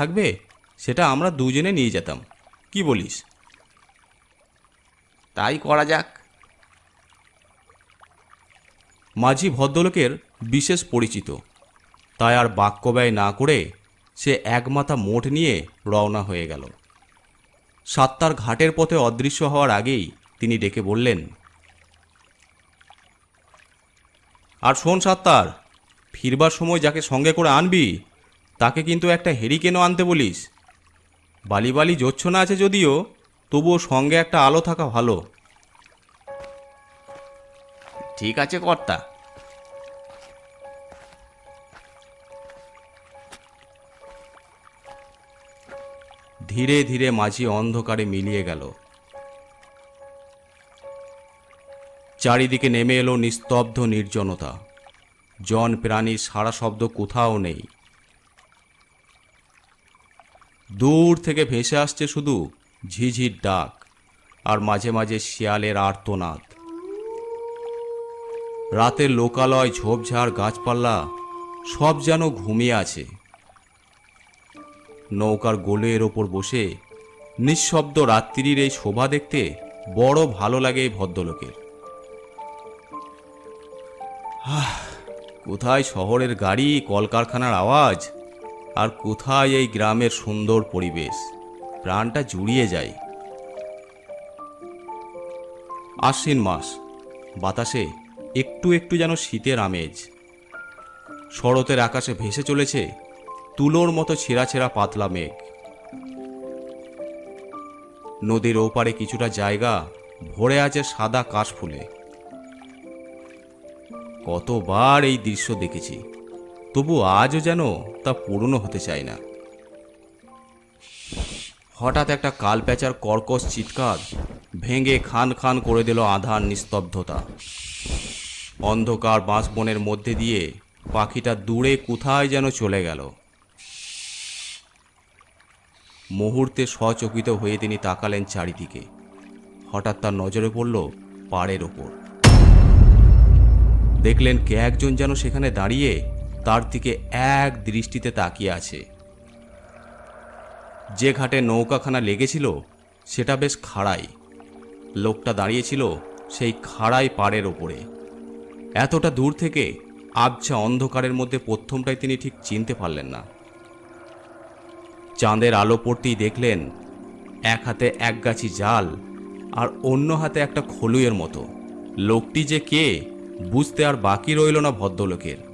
থাকবে সেটা আমরা দুজনে নিয়ে যেতাম। কি বলিস? তাই করা যাক। মাঝি ভদ্রলোকের বিশেষ পরিচিত। তাই আর বাক্য ব্যয় না করে সে একমাথা মোট নিয়ে রওনা হয়ে গেল। সাত্তার ঘাটের পথে অদৃশ্য হওয়ার আগেই তিনি ডেকে বললেন আর শোন সাত্তার ফিরবার সময় যাকে সঙ্গে করে আনবি তাকে কিন্তু একটা হেরিকেনও আনতে বলিস। বালি বালি জোচ্ছনা আছে যদিও, তবুও সঙ্গে একটা আলো থাকা ভালো। ঠিক আছে কর্তা। ধীরে ধীরে মাঝি অন্ধকারে মিলিয়ে গেল। চারিদিকে নেমে এলো নিস্তব্ধ নির্জনতা। জন প্রাণীর সারা শব্দ কোথাও নেই। দূর থেকে ভেসে আসছে শুধু ঝিঝির ডাক আর মাঝে মাঝে শিয়ালের আর্তনাদ। রাতের লোকালয়, ঝোপঝাড়, গাছপালা সব যেন ঘুমিয়ে আছে। নৌকার গোলের ওপর বসে নিঃশব্দ রাত্রির এই শোভা দেখতে বড় ভালো লাগে এই ভদ্রলোকের। কোথায় শহরের গাড়ি, কলকারখানার আওয়াজ? আর কোথায় এই গ্রামের সুন্দর পরিবেশ? প্রাণটা জুড়িয়ে যায়। আশ্বিন মাস। বাতাসে একটু একটু যেন শীতের আমেজ। শরতের আকাশে ভেসে চলেছে তুলোর মতো ছেঁড়া ছেঁড়া পাতলা মেঘ। নদীর ওপারে কিছুটা জায়গা ভরে আছে সাদা কাশফুলে। কতবার এই দৃশ্য দেখেছি। তবু আজও যেন তা পূর্ণ হতে চায় না। হঠাৎ একটা কালপ্যাচার কর্কশ চিৎকার ভেঙে খান খান করে দিল আধার নিস্তব্ধতা। অন্ধকার বাঁশবনের মধ্যে দিয়ে পাখিটা দূরে কোথায় যেন চলে গেল। মুহূর্তে সচকিত হয়ে তিনি তাকালেন চারিদিকে। হঠাৎ তার নজরে পড়ল পাড়ের ওপর। দেখলেন কে একজন যেন সেখানে দাঁড়িয়ে তার দিকে এক দৃষ্টিতে তাকিয়ে আছে। যে ঘাটে নৌকাখানা লেগেছিল, সেটা বেশ খাড়াই। লোকটা দাঁড়িয়েছিল সেই খাড়াই পাড়ের ওপরে। এতটা দূর থেকে আবছা অন্ধকারের মধ্যে প্রথমটাই তিনি ঠিক চিনতে পারলেন না। চাঁদের আলো পড়তেই দেখলেন, এক হাতে এক গাছি জাল আর অন্য হাতে একটা খলুয়ের মতো। লোকটি যে কে, বুঝতে আর বাকি রইল না ভদ্রলোকের।